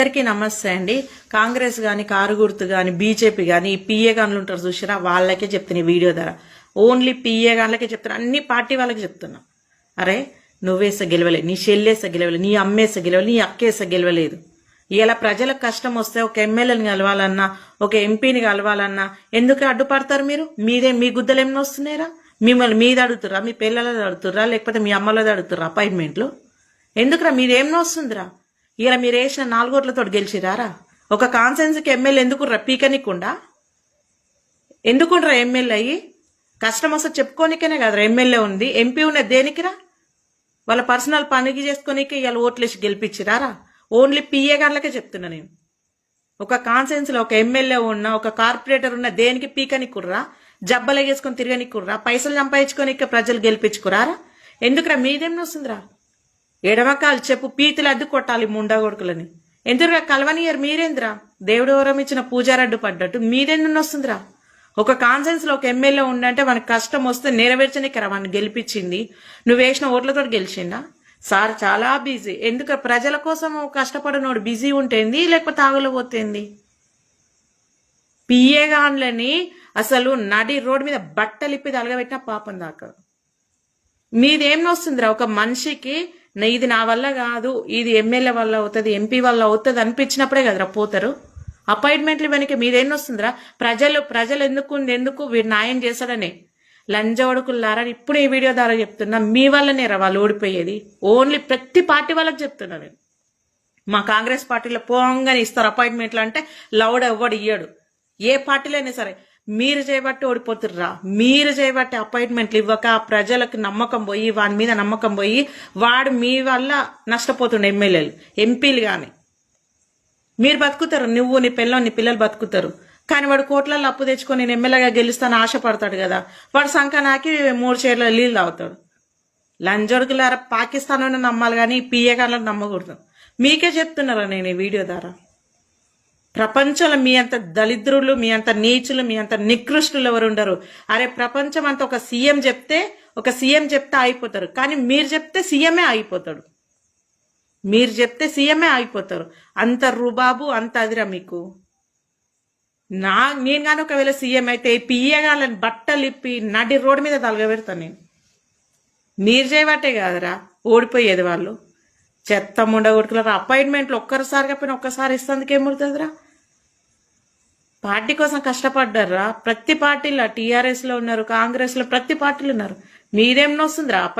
అందరికీ నమస్తే అండి. కాంగ్రెస్ గాని కారు గుర్తు గాని బీజేపీ గాని ఈ పిఏ గాన్లు ఉంటారు చూసిరా వాళ్ళకే చెప్తున్నా ఈ వీడియో ద్వారా ఓన్లీ పిఏ గాన్లకే చెప్తున్నా అన్ని పార్టీ వాళ్ళకి చెప్తున్నా. అరే నువ్వేస గెలవలేదు నీ చెల్లేస గెలవలే నీ అమ్మేస గెలవలే నీ అక్కేస గెలవలేదు. ఇలా ప్రజలకు కష్టం వస్తే ఒక ఎమ్మెల్యేని కలవాలన్నా ఒక ఎంపీని కలవాలన్నా ఎందుకు అడ్డుపడతారు మీరు? మీదే మీ గుద్దలు ఏమైనా వస్తున్నారా మిమ్మల్ని మీద అడుగుతురా మీ పిల్లలది అడుగుతుర్రా లేకపోతే మీ అమ్మలది అడుగుతుర్రా అపాయింట్మెంట్లు? ఎందుకురా మీరేమో వస్తుందిరా? ఇక మీరు వేసిన నాలుగోట్లతో గెలిచిరారా? ఒక కాన్సెన్స్కి ఎమ్మెల్యే ఎందుకు పీకనికుండా ఎందుకుండ్రా ఎమ్మెల్యే అయ్యి? కష్టం వస్తే చెప్పుకోనికనే కదరా. ఎమ్మెల్యే ఉంది ఎంపీ ఉన్నది దేనికిరా? వాళ్ళ పర్సనల్ పనికి చేసుకోనికే ఇవాళ ఓట్లేసి గెలిపించిరారా? ఓన్లీ పిఏ గాన్లకే చెప్తున్నా నేను. ఒక కాన్సెన్స్లో ఒక ఎమ్మెల్యే ఉన్న ఒక కార్పొరేటర్ ఉన్న దేనికి పీకనికుర్రా జబ్బలే వేసుకొని తిరగనికుర్రా పైసలు సంపాదించుకొని ప్రజలు గెలిపించుకురారా? ఎందుకురా మీదేం వస్తుందిరా ఎడమకాలు చెప్పు పీతులు అద్దు కొట్టాలి ముండా కొడుకులని. ఎందుకురా కలవనియర్ మీరేంద్రా? దేవుడు ఓరం ఇచ్చిన పూజారడ్డు పడ్డట్టు మీరెందు వస్తుందిరా ఒక కాన్సెన్స్లో ఒక ఎమ్మెల్యే ఉండంటే మనకు కష్టం వస్తే నెరవేర్చనికరా? వాడిని గెలిపించింది. నువ్వు వేసిన ఓట్లతో గెలిచిందా సార్ చాలా బిజీ. ఎందుకు? ప్రజల కోసం కష్టపడినోడు బిజీ ఉంటేంది లేకపోతే ఆగలేకపోతేంది? పిఏ అసలు నడి రోడ్డు మీద బట్టలిప్పి తలగబెట్టిన పాపం దాకా. మీదేం వస్తుందిరా ఒక మనిషికి ఇది నా వల్ల కాదు ఇది ఎమ్మెల్యే వల్ల అవుతుంది ఎంపీ వల్ల అవుతుంది అనిపించినప్పుడే కదరా పోతారు. అపాయింట్మెంట్లు వెనక మీదేం వస్తుందిరా? ప్రజలు ప్రజలు ఎందుకు ఎందుకు వీడు న్యాయం చేశాడని? లంజవడుకుల్లారా ఇప్పుడు ఈ వీడియో ద్వారా చెప్తున్నా మీ వల్లనే రా వాళ్ళు ఓడిపోయేది? ఓన్లీ ప్రతి పార్టీ వాళ్ళకి చెప్తున్నా నేను. మా కాంగ్రెస్ పార్టీలో పోంగానే ఇస్తారు అపాయింట్మెంట్లు అంటే లౌడ్ ఎవ్వడు ఇయ్యాడు. ఏ పార్టీలో అయినా సరే మీరు చేయబట్టి ఓడిపోతుర్రా. మీరు చేయబట్టి అపాయింట్మెంట్లు ఇవ్వక ప్రజలకు నమ్మకం పోయి వాని మీద నమ్మకం పోయి వాడు మీ వల్ల నష్టపోతుండే ఎమ్మెల్యేలు ఎంపీలు కానీ మీరు బతుకుతారు నువ్వు నీ పిల్లలు నీ పిల్లలు బతుకుతారు. కానీ వాడు కోట్లలో అప్పు తెచ్చుకొని నేను ఎమ్మెల్యేగా గెలుస్తాను ఆశపడతాడు కదా. వాడు సంఖ నాకి మూడు చీరల నీళ్ళు తాగుతాడు. లంజొడుకులారా పాకిస్తాన్ నమ్మాలి కానీ పిఏ గాళ్ళని నమ్మకూడదు. మీకే చెప్తున్నారా నేను ఈ వీడియో ద్వారా? ప్రపంచంలో మీ అంత దళిద్రులు మీ అంత నీచులు మీ అంత నికృష్టులు ఎవరు ఉండరు అరే ప్రపంచం అంత ఒక సీఎం చెప్తే ఒక సీఎం చెప్తే ఆగిపోతారు. కానీ మీరు చెప్తే సీఎమే ఆగిపోతాడు. మీరు చెప్తే సీఎమే ఆగిపోతారు. అంత రుబాబు అంత అదిరా మీకు. నా నేను కానీ ఒకవేళ సీఎం అయితే పియ్యగాలని బట్టలు ఇప్పి నడి రోడ్డు మీద తలగబెడతాను నేను. మీరు చేయబట్టే కాదురా ఓడిపోయేది వాళ్ళు. చెత్త ముండగొడుకులరా అపాయింట్మెంట్లు ఒక్కరిసారిగా పోయిన ఒక్కసారి ఇస్తందుకు ఏముడుతుందిరా పార్టీ కోసం కష్టపడ్డారా? ప్రతి పార్టీలో టీఆర్ఎస్లో ఉన్నారు కాంగ్రెస్లో ప్రతి పార్టీలు ఉన్నారు. మీరేం వస్తుందిరా